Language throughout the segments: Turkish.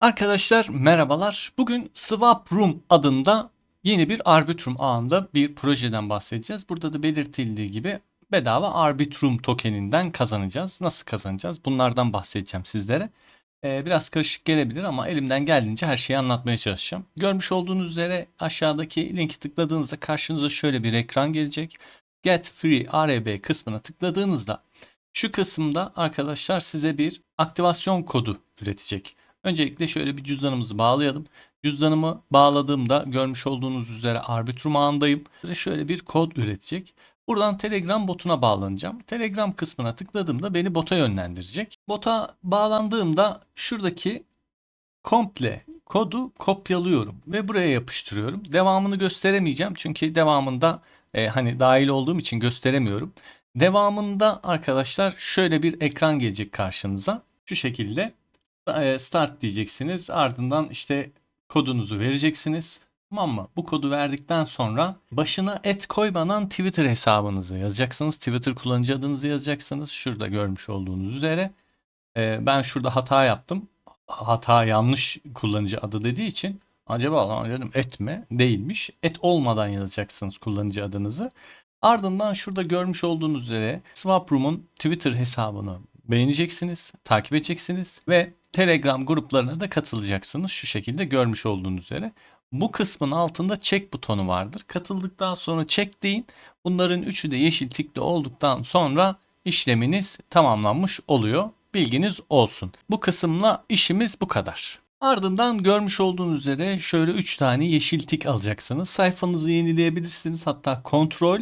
Arkadaşlar merhabalar. Bugün Swap Room adında yeni bir Arbitrum ağında bir projeden bahsedeceğiz. Burada da belirtildiği gibi bedava Arbitrum tokeninden kazanacağız. Nasıl kazanacağız? Bunlardan bahsedeceğim sizlere. Ee, biraz karışık gelebilir ama elimden geldiğince her şeyi anlatmaya çalışacağım. Görmüş olduğunuz üzere aşağıdaki linki tıkladığınızda karşınıza şöyle bir ekran gelecek. Get Free RB kısmına tıkladığınızda şu kısımda arkadaşlar size bir aktivasyon kodu üretecek. Öncelikle şöyle bir cüzdanımızı bağlayalım. Cüzdanımı bağladığımda görmüş olduğunuz üzere Arbitrum ağındayım. Şöyle bir kod üretecek. Buradan Telegram botuna bağlanacağım. Telegram kısmına tıkladığımda beni bota yönlendirecek. Bota bağlandığımda şuradaki komple kodu kopyalıyorum ve buraya yapıştırıyorum. Devamını gösteremeyeceğim çünkü devamında e, hani dahil olduğum için gösteremiyorum. Devamında arkadaşlar şöyle bir ekran gelecek karşınıza. Şu şekilde start diyeceksiniz. Ardından işte kodunuzu vereceksiniz. Tamam mı? Bu kodu verdikten sonra başına et koymadan Twitter hesabınızı yazacaksınız. Twitter kullanıcı adınızı yazacaksınız. Şurada görmüş olduğunuz üzere. E, ben şurada hata yaptım. Hata yanlış kullanıcı adı dediği için acaba lan dedim et mi? Değilmiş. Et olmadan yazacaksınız kullanıcı adınızı. Ardından şurada görmüş olduğunuz üzere Swaproom'un Twitter hesabını beğeneceksiniz, takip edeceksiniz ve Telegram gruplarına da katılacaksınız. Şu şekilde görmüş olduğunuz üzere. Bu kısmın altında check butonu vardır. Katıldıktan sonra check deyin. Bunların üçü de yeşil tikli olduktan sonra işleminiz tamamlanmış oluyor. Bilginiz olsun. Bu kısımla işimiz bu kadar. Ardından görmüş olduğunuz üzere şöyle 3 tane yeşil tik alacaksınız. Sayfanızı yenileyebilirsiniz. Hatta kontrol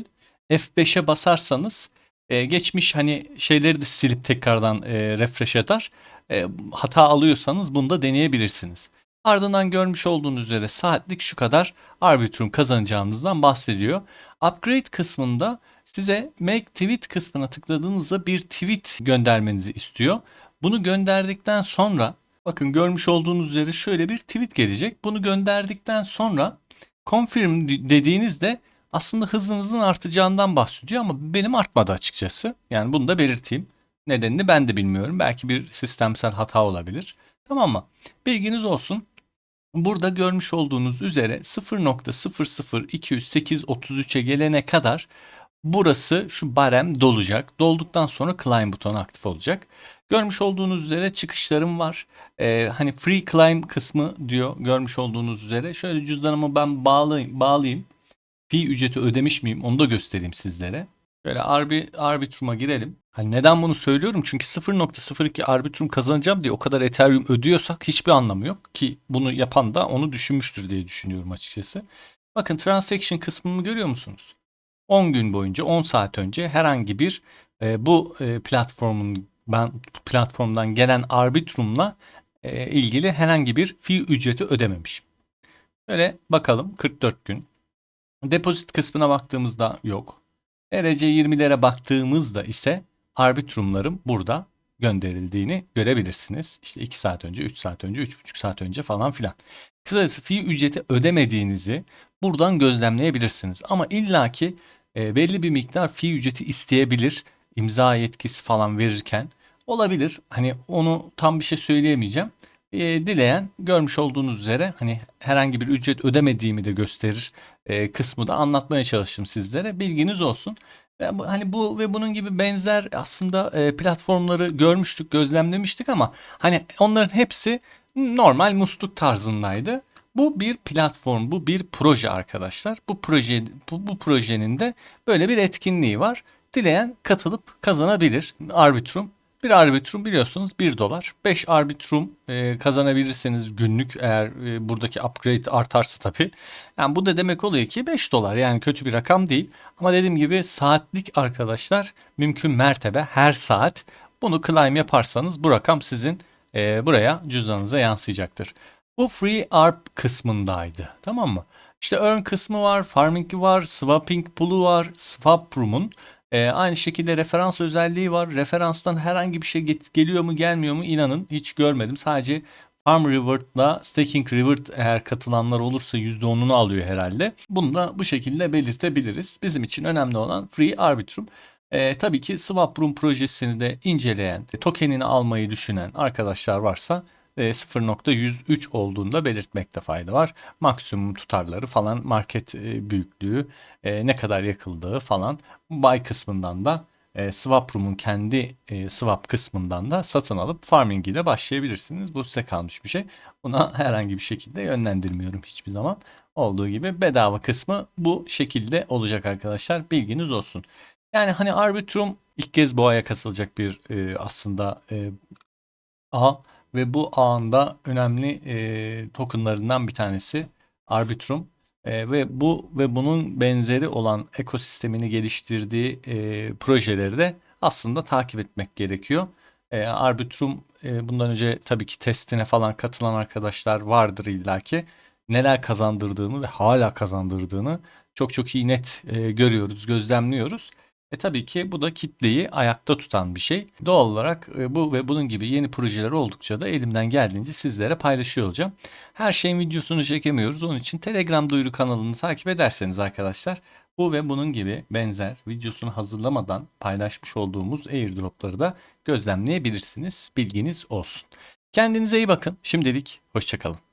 F5'e basarsanız e, geçmiş hani şeyleri de silip tekrardan e, refresh eder. E, hata alıyorsanız bunu da deneyebilirsiniz. Ardından görmüş olduğunuz üzere saatlik şu kadar Arbitrum kazanacağınızdan bahsediyor. Upgrade kısmında size Make Tweet kısmına tıkladığınızda bir tweet göndermenizi istiyor. Bunu gönderdikten sonra bakın görmüş olduğunuz üzere şöyle bir tweet gelecek. Bunu gönderdikten sonra confirm dediğinizde aslında hızınızın artacağından bahsediyor ama benim artmadı açıkçası. Yani bunu da belirteyim. Nedenini ben de bilmiyorum. Belki bir sistemsel hata olabilir. Tamam mı? Bilginiz olsun. Burada görmüş olduğunuz üzere 0.0020833'e gelene kadar burası şu barem dolacak. Dolduktan sonra climb butonu aktif olacak. Görmüş olduğunuz üzere çıkışlarım var. Ee, hani free climb kısmı diyor görmüş olduğunuz üzere. Şöyle cüzdanımı ben bağlayayım. bağlayayım. Fi ücreti ödemiş miyim onu da göstereyim sizlere. Şöyle Arbi, Arbitrum'a girelim. Hani neden bunu söylüyorum? Çünkü 0.02 Arbitrum kazanacağım diye o kadar Ethereum ödüyorsak hiçbir anlamı yok. Ki bunu yapan da onu düşünmüştür diye düşünüyorum açıkçası. Bakın transaction kısmını görüyor musunuz? 10 gün boyunca 10 saat önce herhangi bir e, bu e, platformun ben platformdan gelen Arbitrum'la e, ilgili herhangi bir fi ücreti ödememişim. Şöyle bakalım 44 gün. Depozit kısmına baktığımızda yok. ERC20'lere baktığımızda ise arbitrumlarım burada gönderildiğini görebilirsiniz. İşte 2 saat önce, 3 saat önce, 3,5 saat önce falan filan. Kısacası fi ücreti ödemediğinizi buradan gözlemleyebilirsiniz. Ama illaki e, belli bir miktar fi ücreti isteyebilir imza yetkisi falan verirken olabilir. Hani onu tam bir şey söyleyemeyeceğim. E, dileyen görmüş olduğunuz üzere hani herhangi bir ücret ödemediğimi de gösterir e, kısmı da anlatmaya çalıştım sizlere. Bilginiz olsun. Hani bu ve bunun gibi benzer aslında e, platformları görmüştük, gözlemlemiştik ama hani onların hepsi normal musluk tarzındaydı. Bu bir platform, bu bir proje arkadaşlar. Bu proje bu, bu projenin de böyle bir etkinliği var. Dileyen katılıp kazanabilir. Arbitrum bir arbitrum biliyorsunuz 1 dolar. 5 arbitrum e, kazanabilirsiniz günlük eğer e, buradaki upgrade artarsa tabii. Yani bu da demek oluyor ki 5 dolar yani kötü bir rakam değil. Ama dediğim gibi saatlik arkadaşlar mümkün mertebe her saat bunu claim yaparsanız bu rakam sizin e, buraya cüzdanınıza yansıyacaktır. Bu free ARP kısmındaydı. Tamam mı? İşte earn kısmı var, farming var, swapping pool'u var, swap room'un ee, aynı şekilde referans özelliği var. Referanstan herhangi bir şey geliyor mu gelmiyor mu inanın hiç görmedim. Sadece Farm Reward'la Staking Reward eğer katılanlar olursa %10'unu alıyor herhalde. Bunu da bu şekilde belirtebiliriz. Bizim için önemli olan Free Arbitrum. Ee, tabii ki Swap Room projesini de inceleyen, tokenini almayı düşünen arkadaşlar varsa e, 0.103 olduğunda belirtmekte fayda var. Maksimum tutarları falan market e, büyüklüğü e, ne kadar yakıldığı falan buy kısmından da e, Swap Room'un kendi e, swap kısmından da satın alıp farming ile başlayabilirsiniz. Bu size kalmış bir şey. Buna herhangi bir şekilde yönlendirmiyorum hiçbir zaman. Olduğu gibi bedava kısmı bu şekilde olacak arkadaşlar. Bilginiz olsun. Yani hani Arbitrum ilk kez boğaya kasılacak bir e, aslında e, ağ ve bu ağında önemli e, tokenlarından bir tanesi Arbitrum. E, ve bu ve bunun benzeri olan ekosistemini geliştirdiği e, projeleri de aslında takip etmek gerekiyor. E, Arbitrum e, bundan önce tabii ki testine falan katılan arkadaşlar vardır illaki. Neler kazandırdığını ve hala kazandırdığını çok çok iyi net e, görüyoruz, gözlemliyoruz. E tabii ki bu da kitleyi ayakta tutan bir şey. Doğal olarak e, bu ve bunun gibi yeni projeler oldukça da elimden geldiğince sizlere paylaşıyor olacağım. Her şeyin videosunu çekemiyoruz. Onun için Telegram duyuru kanalını takip ederseniz arkadaşlar bu ve bunun gibi benzer videosunu hazırlamadan paylaşmış olduğumuz airdropları da gözlemleyebilirsiniz. Bilginiz olsun. Kendinize iyi bakın. Şimdilik hoşçakalın.